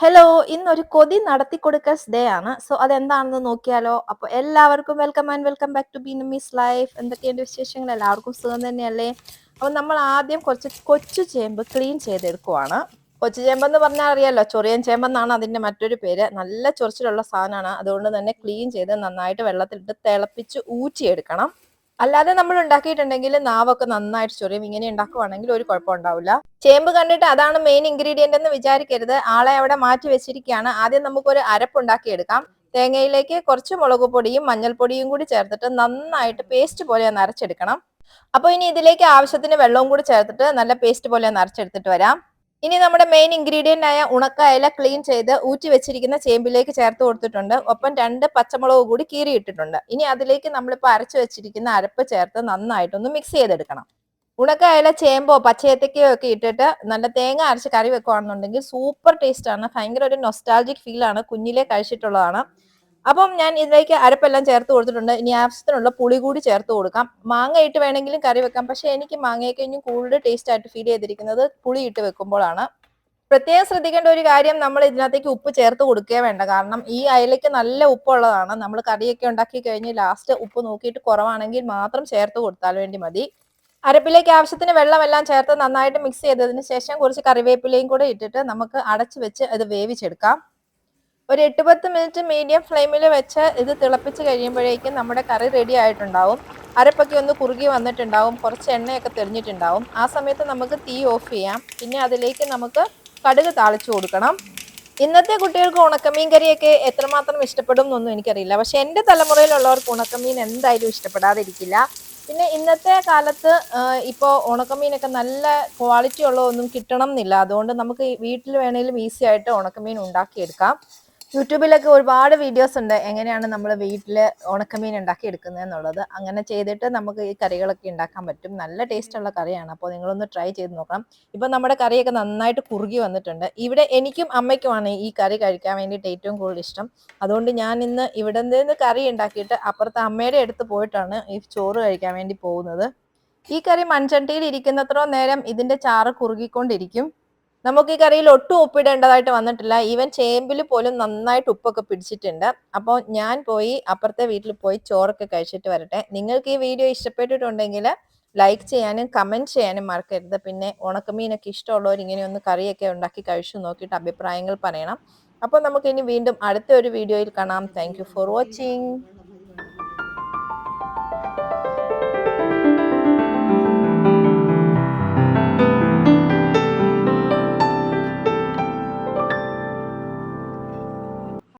Hello ഇന്നൊരു കൊതി നടത്തിക്കൊടുക്കസ് day ആണ്. സോ അതെന്താണെന്ന് നോക്കിയാലോ? അപ്പോൾ എല്ലാവർക്കും welcome and welcome back to been miss life എന്തൊക്കെയുണ്ട് വിശേഷങ്ങൾ? എല്ലാവർക്കും സുഖം തന്നെയല്ലേ? അപ്പോൾ നമ്മൾ ആദ്യം കുറച്ച് കൊച്ചു ചേമ്പ് ക്ലീൻ ചെയ്തെടുക്കുവാണ്. കൊച്ചു ചേമ്പെന്ന് പറഞ്ഞാൽ അറിയാലോ ചൊറിയൻ ചേമ്പെന്നാണ് അതിന്റെ മറ്റൊരു പേര്. നല്ല ചൊറിച്ചിലുള്ള സാധനമാണ്. അതുകൊണ്ട് തന്നെ ക്ലീൻ ചെയ്ത് നന്നായിട്ട് വെള്ളത്തിലിട്ട് തിളപ്പിച്ച് ഊറ്റിയെടുക്കണം. അല്ലാതെ നമ്മൾ ഉണ്ടാക്കിയിട്ടുണ്ടെങ്കിൽ നാവൊക്കെ നന്നായിട്ട് ചൊറിയും. ഇങ്ങനെ ഉണ്ടാക്കുവാണെങ്കിൽ ഒരു കുഴപ്പം ഉണ്ടാവില്ല. ചേമ്പ് കണ്ടിട്ട് അതാണ് മെയിൻ ഇൻഗ്രീഡിയന്റ് എന്ന് വിചാരിക്കരുത്. ആളെ അവിടെ മാറ്റി വെച്ചിരിക്കുകയാണ്. ആദ്യം നമുക്കൊരു അരപ്പ് എടുക്കാം തേങ്ങയിലേക്ക് കുറച്ച് മുളക് പൊടിയും മഞ്ഞൾപ്പൊടിയും കൂടി ചേർത്തിട്ട് നന്നായിട്ട് പേസ്റ്റ് പോലെ ഒന്ന് അരച്ചെടുക്കണം. അപ്പോൾ ഇനി ഇതിലേക്ക് ആവശ്യത്തിന് വെള്ളവും കൂടി ചേർത്തിട്ട് നല്ല പേസ്റ്റ് പോലെ ഒന്ന് അരച്ചെടുത്തിട്ട് വരാം. ഇനി നമ്മുടെ മെയിൻ ഇൻഗ്രീഡിയന്റ് ആയ ഉണക്കായല ക്ലീൻ ചെയ്ത് ഊറ്റി വെച്ചിരിക്കുന്ന ചേമ്പിലേക്ക് ചേർത്ത് കൊടുത്തിട്ടുണ്ട്. ഒപ്പം രണ്ട് പച്ചമുളക് കൂടി കീറി ഇട്ടിട്ടുണ്ട് ഇനി അതിലേക്ക് നമ്മളിപ്പോൾ അരച്ചു വെച്ചിരിക്കുന്ന അരപ്പ് ചേർത്ത് നന്നായിട്ടൊന്ന് മിക്സ് ചെയ്തെടുക്കണം. ഉണക്കായല ചേമ്പോ പച്ചയത്തക്കയോ ഒക്കെ ഇട്ടിട്ട് നല്ല തേങ്ങ അരച്ച് കറി വെക്കുകയാണെന്നുണ്ടെങ്കിൽ സൂപ്പർ ടേസ്റ്റ് ആണ്. ഭയങ്കര ഒരു നൊസ്റ്റാൾജിക് ഫീൽ ആണ്. കുഞ്ഞിലെ കഴിച്ചിട്ടുള്ളതാണ്. അപ്പം ഞാൻ ഇതിലേക്ക് അരപ്പെല്ലാം ചേർത്ത് കൊടുത്തിട്ടുണ്ട്. ഇനി ആവശ്യത്തിനുള്ള പുളി കൂടി ചേർത്ത് കൊടുക്കാം. മാങ്ങ ഇട്ട് വേണമെങ്കിലും കറി വെക്കാം. പക്ഷേ എനിക്ക് മാങ്ങയൊക്കെ ഇനി കൂടുതൽ ടേസ്റ്റ് ആയിട്ട് ഫീൽ ചെയ്തിരിക്കുന്നത് പുളി ഇട്ട് വെക്കുമ്പോഴാണ്. പ്രത്യേകം ശ്രദ്ധിക്കേണ്ട ഒരു കാര്യം നമ്മൾ ഇതിനകത്തേക്ക് ഉപ്പ് ചേർത്ത് കൊടുക്കുകയേ വേണ്ട. കാരണം ഈ അയലയ്ക്ക് നല്ല ഉപ്പുള്ളതാണ്. നമ്മൾ കറിയൊക്കെ ഉണ്ടാക്കി കഴിഞ്ഞ് ലാസ്റ്റ് ഉപ്പ് നോക്കിയിട്ട് കുറവാണെങ്കിൽ മാത്രം ചേർത്ത് കൊടുത്താൽ വേണ്ടി മതി. അരപ്പിലേക്ക് ആവശ്യത്തിന് വെള്ളമെല്ലാം ചേർത്ത് നന്നായിട്ട് മിക്സ് ചെയ്തതിന് ശേഷം കുറച്ച് കറിവേപ്പിലയും കൂടെ ഇട്ടിട്ട് നമുക്ക് അടച്ചു വെച്ച് അത് വേവിച്ചെടുക്കാം. ഒരു എട്ട് പത്ത് മിനിറ്റ് മീഡിയം ഫ്ലെയിമിൽ വെച്ച് ഇത് തിളപ്പിച്ച് കഴിയുമ്പോഴേക്കും നമ്മുടെ കറി റെഡി ആയിട്ടുണ്ടാവും. അരപ്പൊക്കെ ഒന്ന് കുറുകി വന്നിട്ടുണ്ടാവും. കുറച്ച് എണ്ണയൊക്കെ തെളിഞ്ഞിട്ടുണ്ടാവും. ആ സമയത്ത് നമുക്ക് തീ ഓഫ് ചെയ്യാം. പിന്നെ അതിലേക്ക് നമുക്ക് കടുക് താളിച്ചു കൊടുക്കണം. ഇന്നത്തെ കുട്ടികൾക്ക് ഉണക്കമീൻ കറിയൊക്കെ എത്രമാത്രം ഇഷ്ടപ്പെടും എന്നൊന്നും എനിക്കറിയില്ല. പക്ഷെ എന്റെ തലമുറയിലുള്ളവർക്ക് ഉണക്കമീൻ എന്തായാലും ഇഷ്ടപ്പെടാതിരിക്കില്ല. പിന്നെ ഇന്നത്തെ കാലത്ത് ഇപ്പോൾ ഉണക്കമീനൊക്കെ നല്ല ക്വാളിറ്റി ഉള്ളതൊന്നും കിട്ടണം എന്നില്ല. അതുകൊണ്ട് നമുക്ക് വീട്ടിൽ വേണമെങ്കിലും ഈസി ആയിട്ട് ഉണക്കമീൻ ഉണ്ടാക്കിയെടുക്കാം. യൂട്യൂബിലൊക്കെ ഒരുപാട് വീഡിയോസ് ഉണ്ട്. എങ്ങനെയാണ് നമ്മൾ വീട്ടിൽ ഉണക്കമീൻ ഉണ്ടാക്കി എടുക്കുന്നത് എന്നുള്ളത്. അങ്ങനെ ചെയ്തിട്ട് നമുക്ക് ഈ കറികളൊക്കെ ഉണ്ടാക്കാൻ പറ്റും. നല്ല ടേസ്റ്റ് ഉള്ള കറിയാണ്. അപ്പോൾ നിങ്ങളൊന്ന് ട്രൈ ചെയ്ത് നോക്കണം. ഇപ്പം നമ്മുടെ കറിയൊക്കെ നന്നായിട്ട് കുറുകി വന്നിട്ടുണ്ട്. ഇവിടെ എനിക്കും അമ്മയ്ക്കുമാണ് ഈ കറി കഴിക്കാൻ വേണ്ടിയിട്ട് ഏറ്റവും കൂടുതൽ ഇഷ്ടം. അതുകൊണ്ട് ഞാൻ ഇന്ന് ഇവിടെ നിന്ന് കറി ഉണ്ടാക്കിയിട്ട് അപ്പുറത്തെ അമ്മയുടെ അടുത്ത് പോയിട്ടാണ് ഈ ചോറ് കഴിക്കാൻ വേണ്ടി പോകുന്നത്. ഈ കറി മൺചട്ടിയിൽ ഇരിക്കുന്നത്രോ നേരം ഇതിന്റെ ചാറ് കുറുകിക്കൊണ്ടിരിക്കും. നമുക്ക് ഈ കറിയിൽ ഒട്ടും ഉപ്പിടേണ്ടതായിട്ട് വന്നിട്ടില്ല. ഈവൻ ചേമ്പിൽ പോലും നന്നായിട്ട് ഉപ്പൊക്കെ പിടിച്ചിട്ടുണ്ട്. അപ്പോൾ ഞാൻ പോയി അപ്പുറത്തെ വീട്ടിൽ പോയി ചോറൊക്കെ കഴിച്ചിട്ട് വരട്ടെ. നിങ്ങൾക്ക് ഈ വീഡിയോ ഇഷ്ടപ്പെട്ടിട്ടുണ്ടെങ്കിൽ ലൈക്ക് ചെയ്യാനും കമന്റ് ചെയ്യാനും മറക്കരുത്. പിന്നെ ഉണക്കമീനൊക്കെ ഇഷ്ടമുള്ളവർ ഇങ്ങനെ ഒന്ന് കറിയൊക്കെ ഉണ്ടാക്കി കഴിച്ചു നോക്കിയിട്ട് അഭിപ്രായങ്ങൾ പറയണം. അപ്പോൾ നമുക്ക് ഇനി വീണ്ടും അടുത്ത ഒരു വീഡിയോയിൽ കാണാം. Thank for watching